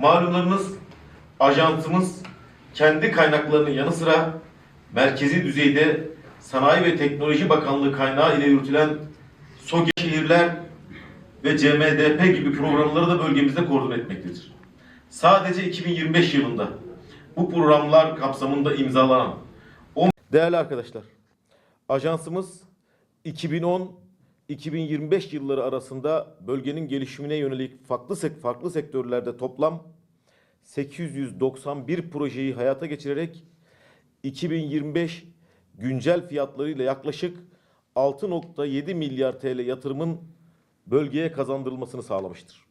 Malumlarınız ajansımız kendi kaynaklarının yanı sıra merkezi düzeyde Sanayi ve Teknoloji Bakanlığı kaynağı ile yürütülen SOGE şehirler ve CMDP gibi programları da bölgemizde koordine etmektedir. Sadece 2025 yılında bu programlar kapsamında imzalanan on- Değerli arkadaşlar, ajansımız 2010-2025 yılları arasında bölgenin gelişimine yönelik farklı sek- farklı sektörlerde toplam 891 projeyi hayata geçirerek 2025 güncel fiyatlarıyla yaklaşık 6.7 milyar TL yatırımın bölgeye kazandırılmasını sağlamıştır.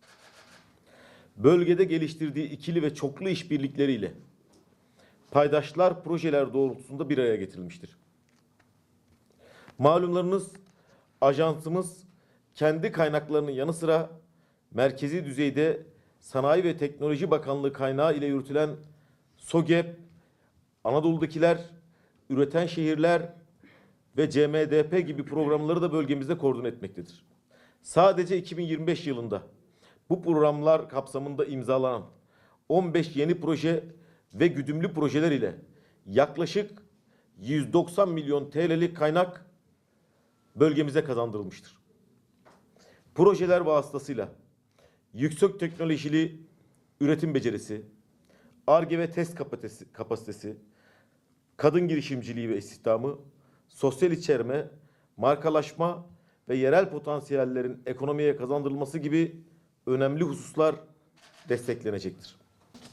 Bölgede geliştirdiği ikili ve çoklu işbirlikleriyle paydaşlar projeler doğrultusunda bir araya getirilmiştir. Malumlarınız ajansımız kendi kaynaklarının yanı sıra merkezi düzeyde Sanayi ve Teknoloji Bakanlığı kaynağı ile yürütülen SOGEP, Anadolu'dakiler, üreten şehirler ve CMDP gibi programları da bölgemizde koordine etmektedir. Sadece 2025 yılında bu programlar kapsamında imzalanan 15 yeni proje ve güdümlü projeler ile yaklaşık 190 milyon TL'lik kaynak bölgemize kazandırılmıştır. Projeler vasıtasıyla yüksek teknolojili üretim becerisi, ARGE ve test kapasitesi, kapasitesi, kadın girişimciliği ve istihdamı, sosyal içerme, markalaşma ve yerel potansiyellerin ekonomiye kazandırılması gibi önemli hususlar desteklenecektir.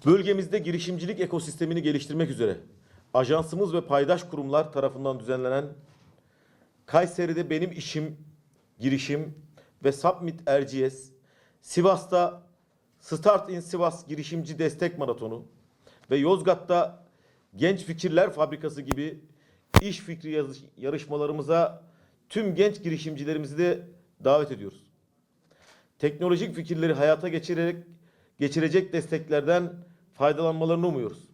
Bölgemizde girişimcilik ekosistemini geliştirmek üzere ajansımız ve paydaş kurumlar tarafından düzenlenen Kayseri'de benim işim, girişim ve Submit RGS, Sivas'ta Start in Sivas girişimci destek maratonu ve Yozgat'ta Genç Fikirler Fabrikası gibi iş fikri yarışmalarımıza tüm genç girişimcilerimizi de davet ediyoruz. Teknolojik fikirleri hayata geçirerek geçirecek desteklerden faydalanmalarını umuyoruz.